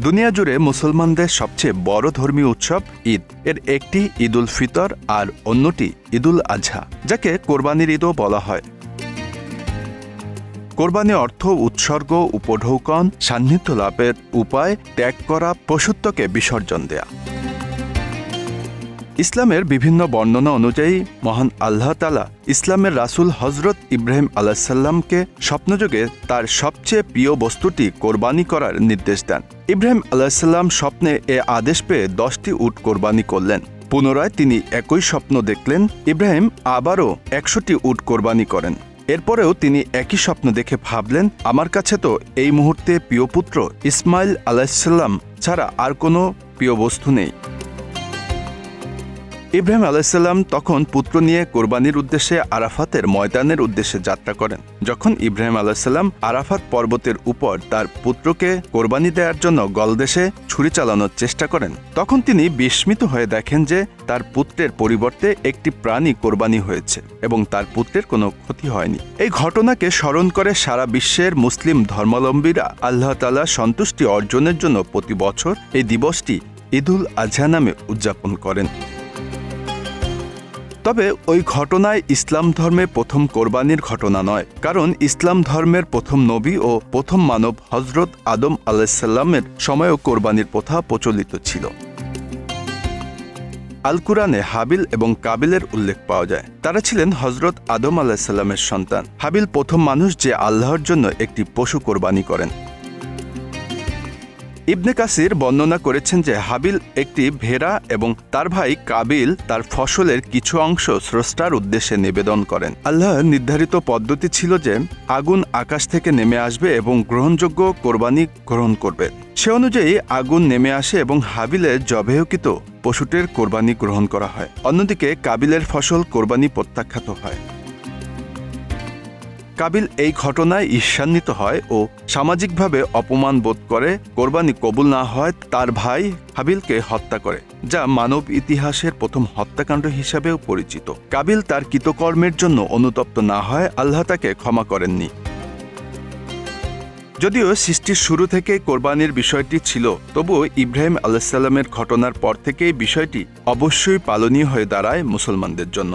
দুনিয়া জুড়ে মুসলমানদের সবচেয়ে বড় ধর্মীয় উৎসব ঈদ। এর একটি ঈদ উল ফিতর আর অন্যটি ঈদ উল আজহা যাকে কোরবানির ঈদও বলা হয়। কোরবানি অর্থ উৎসর্গ, উপঢৌকন, সান্নিধ্য লাভের উপায় ত্যাগ করা, পশুত্বকে বিসর্জন দেয়া। ইসলামের বিভিন্ন বর্ণনা অনুযায়ী মহান আল্লাহ তালা ইসলামের রাসূল হজরত ইব্রাহিম আলাহিসাল্লামকে স্বপ্নযোগে তার সবচেয়ে প্রিয় বস্তুটি কোরবানি করার নির্দেশ দেন। ইব্রাহিম আলাহিসাল্লাম স্বপ্নে এ আদেশ পেয়ে দশটি উট কোরবানি করলেন। পুনরায় তিনি একই স্বপ্ন দেখলেন। ইব্রাহিম আবারও একশোটি উট কোরবানি করেন। এরপরেও তিনি একই স্বপ্ন দেখে ভাবলেন, আমার কাছে তো এই মুহূর্তে প্রিয় পুত্র ইসমাইল আলাহিসাল্লাম ছাড়া আর কোনো প্রিয় বস্তু নেই। ইব্রাহিম আলাইসাল্লাম তখন পুত্র নিয়ে কোরবানির উদ্দেশ্যে আরাফাতের ময়দানের উদ্দেশ্যে যাত্রা করেন। যখন ইব্রাহিম আলাইসাল্লাম আরাফাত পর্বতের উপর তার পুত্রকে কোরবানি দেওয়ার জন্য গলদেশে ছুরি চালানোর চেষ্টা করেন, তখন তিনি বিস্মিত হয়ে দেখেন যে তার পুত্রের পরিবর্তে একটি প্রাণী কোরবানি হয়েছে এবং তার পুত্রের কোনো ক্ষতি হয়নি। এই ঘটনাকে স্মরণ করে সারা বিশ্বের মুসলিম ধর্মাবলম্বীরা আল্লাহ তালা সন্তুষ্টি অর্জনের জন্য প্রতি বছর এই দিবসটি ঈদুল আজহা নামে উদযাপন করেন। তবে ওই ঘটনায় ইসলাম ধর্মে প্রথম কোরবানির ঘটনা নয়, কারণ ইসলাম ধর্মের প্রথম নবী ও প্রথম মানব হজরত আদম আলাইসাল্লামের সময়ও কোরবানির প্রথা প্রচলিত ছিল। আল কুরআনে হাবিল এবং কাবিলের উল্লেখ পাওয়া যায়। তারা ছিলেন হজরত আদম আলাহিসাল্লামের সন্তান। হাবিল প্রথম মানুষ যে আল্লাহর জন্য একটি পশু কোরবানি করেন। ইবনে কাসির বর্ণনা করেছেন যে হাবিল একটি ভেড়া এবং তার ভাই কাবিল তার ফসলের কিছু অংশ স্রষ্টার উদ্দেশ্যে নিবেদন করেন। আল্লাহর নির্ধারিত পদ্ধতি ছিল যে আগুন আকাশ থেকে নেমে আসবে এবং গ্রহণযোগ্য কোরবানি গ্রহণ করবে। সে অনুযায়ী আগুন নেমে আসে এবং হাবিলের জবেহকৃত পশুটির কোরবানি গ্রহণ করা হয়। অন্যদিকে কাবিলের ফসল কোরবানি প্রত্যাখ্যাত হয়। কাবিল এই ঘটনায় ঈর্ষান্বিত হয় ও সামাজিকভাবে অপমান বোধ করে। কোরবানি কবুল না হয় তার ভাই হাবিলকে হত্যা করে, যা মানব ইতিহাসের প্রথম হত্যাকাণ্ড হিসাবেও পরিচিত। কাবিল তার কৃতকর্মের জন্য অনুতপ্ত না হয়, আল্লাহ তাকে ক্ষমা করেননি। যদিও সৃষ্টির শুরু থেকে কোরবানির বিষয়টি ছিল, তবুও ইব্রাহিম আলাহিসাল্লামের ঘটনার পর থেকেই বিষয়টি অবশ্যই পালনীয় হয়ে দাঁড়ায় মুসলমানদের জন্য।